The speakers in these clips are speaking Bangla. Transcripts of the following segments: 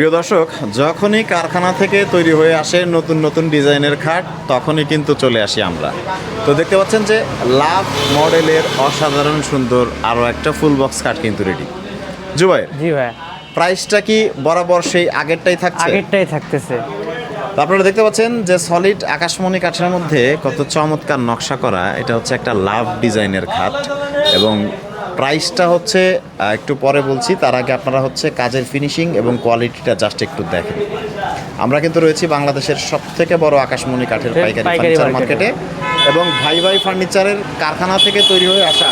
প্রিয় দর্শক যখনই কারখানা থেকে তৈরি হয়ে আসে নতুন নতুন ডিজাইনের খাট তখনই কিন্তু চলে আসি আমরা। তো দেখতে পাচ্ছেন যে লাভ মডেলের অসাধারণ সুন্দর আরও একটা ফুল বক্স খাট কিন্তু রেডি জুবাই জি ভাই। প্রাইসটা কি বরাবর সেই আগেরটাই থাকছে? আগেরটাই থাকতেছে। তো আপনারা দেখতে পাচ্ছেন যে সলিড আকাশমণি কাঠের মধ্যে কত চমৎকার নকশা করা এটা হচ্ছে একটা লাভ ডিজাইনের খাট এবং প্রাইসটা হচ্ছে একটু পরে বলছি তার আগে আপনারা হচ্ছে কাজের ফিনিশিং এবং কোয়ালিটিটা জাস্ট একটু দেখেন। আমরা কিন্তু রয়েছি বাংলাদেশের সব থেকে বড় আকাশমণি কাঠের পাইকারি পাইকারি ফার্নিচার মার্কেটে। এবং ভাই ভাই ফার্নিচারের কারখানা থেকে তৈরি হয়ে আসা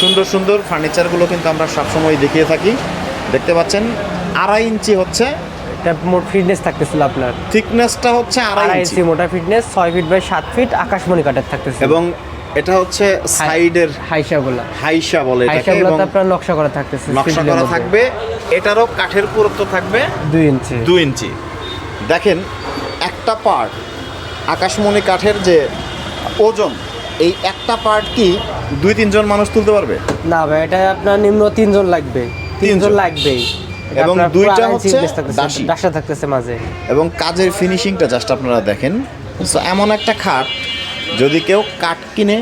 সুন্দর সুন্দর ফার্নিচারগুলো কিন্তু আমরা সবসময় দেখিয়ে থাকি। দেখতে পাচ্ছেন আড়াই ইঞ্চি হচ্ছে মোট ফিটনেস থাকতেছিল আপনার। থিকনেসটা হচ্ছে আড়াই ইঞ্চি। মোটা ফিটনেস ছয় ফিট বাই সাত ফিট আকাশমণি কাঠের থাকতেছে এবং এটা হচ্ছে সাইডের হাইসা বলা হাইসা বলে এটাকে এবং আপনার নকশা করা থাকতেছে নকশা করা থাকবে। এটারও কাঠের পুরুত্ব থাকবে দুই ইঞ্চি। দু ইঞ্চি। দেখেন একটা পার্ট আকাশমণি কাঠের যে ওজন এই একটা পার্ট কি দুই তিনজন মানুষ তুলতে পারবে? না ভাই এটা আপনার নিম্ন তিনজন লাগবে। তিনজন। লাগবেই। এবং দুইটা হচ্ছে দাসা। থাকতেছে মাঝে। এবং কাজের ফিনিশিংটা জাস্ট আপনারা দেখেন। এমন একটা খাট যদি কেউ কাঠ কিনে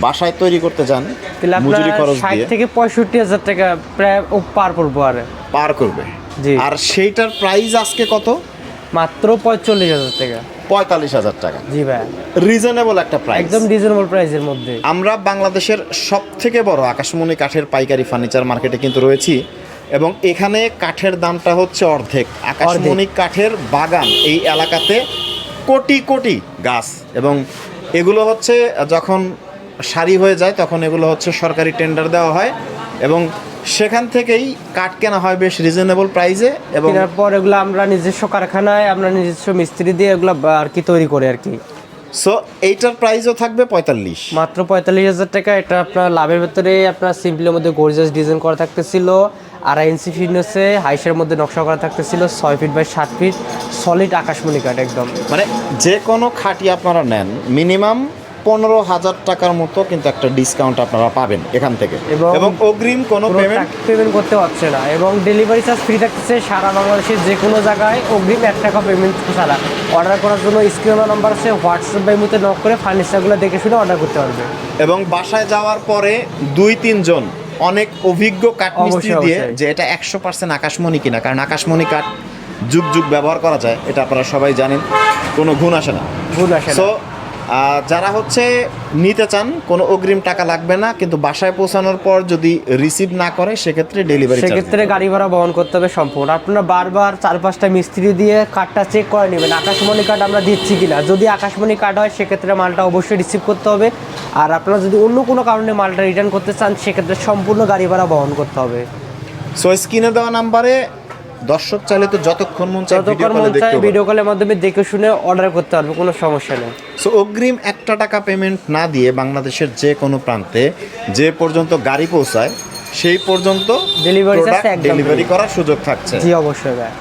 বাসায় তৈরি করতে যান তাহলে মজুরি খরচ দিয়ে থেকে পঁয়ষট্টি হাজার টাকা প্রায় ও পার পড়ব আর। পার করবে। জি। আর সেইটার প্রাইস আজকে কত? মাত্র পঁয়তাল্লিশ হাজার টাকা। পঁয়তাল্লিশ হাজার টাকা। জি ভাই। রিজনেবল একটা প্রাইস একদম রিজনেবল প্রাইসের মধ্যে। আমরা বাংলাদেশের সব থেকে বড় আকাশমণি কাঠের পাইকারি ফার্নিচার মার্কেটে কিন্তু রয়েছি এবং এখানে কাঠের দামটা হচ্ছে অর্ধেক। আকাশমণি কাঠের বাগান এই এলাকাতে কোটি কোটি গাছ এবং এগুলো হচ্ছে যখন সারি হয়ে যায় তখন এগুলো হচ্ছে সরকারি টেন্ডার দেওয়া হয় এবং সেখান থেকেই কাঠ কেনা হয় বেশ রিজনেবল প্রাইসে এবং কেনার পর এগুলো আমরা নিজস্ব কারখানায় আমরা নিজস্ব মিস্ত্রি দিয়ে এগুলো আর কি তৈরি করি আর কি। সো এইটার প্রাইসও থাকবে পঁয়তাল্লিশ। মাত্র পঁয়তাল্লিশ হাজার টাকা এটা আপনার লাভের ভেতরে আপনার সিম্পলের মধ্যে গর্জাস ডিজাইন করা থাকতেছিল। আড়াই ইঞ্চি ফিটনেসে হাইসের মধ্যে নকশা করা থাকতেছিল ছয় ফিট বাই সাত ফিট সলিড আকাশমণি কাঠ একদম। মানে যে কোনো খাটি আপনারা নেন মিনিমাম পনেরো হাজার টাকার মতো কিন্তু একটা ডিসকাউন্ট আপনারা পাবেন এখান থেকে। এবং- অগ্রিম কোনো পেমেন্ট পেমেন্ট করতে পারছে না এবং ডেলিভারি চার্জ ফ্রি থাকছে সারা বাংলাদেশের যে কোনো জায়গায় অগ্রিম এক টাকা পেমেন্ট ছাড়া। অর্ডার করার জন্য স্ক্রিনের নাম্বার আছে হোয়াটসঅ্যাপ বাই মতো নক করে ফার্নিচারগুলো দেখে শুনে অর্ডার করতে পারবে। এবং বাসায় যাওয়ার পরে দুই তিনজন অনেক অভিজ্ঞ কাঠমিস্ত্রি দিয়ে যে এটা একশো পার্সেন্ট আকাশমণি কিনা কারণ আকাশমণি কাঠ যুগ যুগ ব্যবহার করা যায় এটা আপনারা সবাই জানেন কোনো গুণ আসে না। ভুল আসে না। সো যারা হচ্ছে নিতে চান কোনো অগ্রিম টাকা লাগবে না কিন্তু বাসায় পৌঁছানোর পর যদি রিসিভ না করে সেক্ষেত্রে ডেলিভারি সেক্ষেত্রে গাড়ি ভাড়া বহন করতে হবে সম্পূর্ণ। আপনারা বারবার চার পাঁচটা মিস্ত্রি দিয়ে কার্ডটা চেক করে নেবেন আকাশমণি কার্ড আমরা দিচ্ছি কিনা। যদি আকাশমণি কার্ড হয় সেক্ষেত্রে মালটা অবশ্যই রিসিভ করতে হবে। আর আপনারা যদি অন্য কোনো কারণে মালটা রিটার্ন করতে চান সেক্ষেত্রে সম্পূর্ণ গাড়ি ভাড়া বহন করতে হবে। সো স্ক্রিনে দেওয়া নাম্বারে দর্শক চাইলে তো যতক্ষণ মন চায় ভিডিও কলে দেখতে ভিডিও কলের মাধ্যমে দেখে শুনে অর্ডার করতে পারবে কোনো সমস্যা নেই। সো অগ্রিম একটা টাকা পেমেন্ট না দিয়ে বাংলাদেশের যে কোনো প্রান্তে যে পর্যন্ত গাড়ি পৌঁছায় সেই পর্যন্ত একদম ডেলিভারি করার সুযোগ থাকছে। জি অবশ্যই ভাই।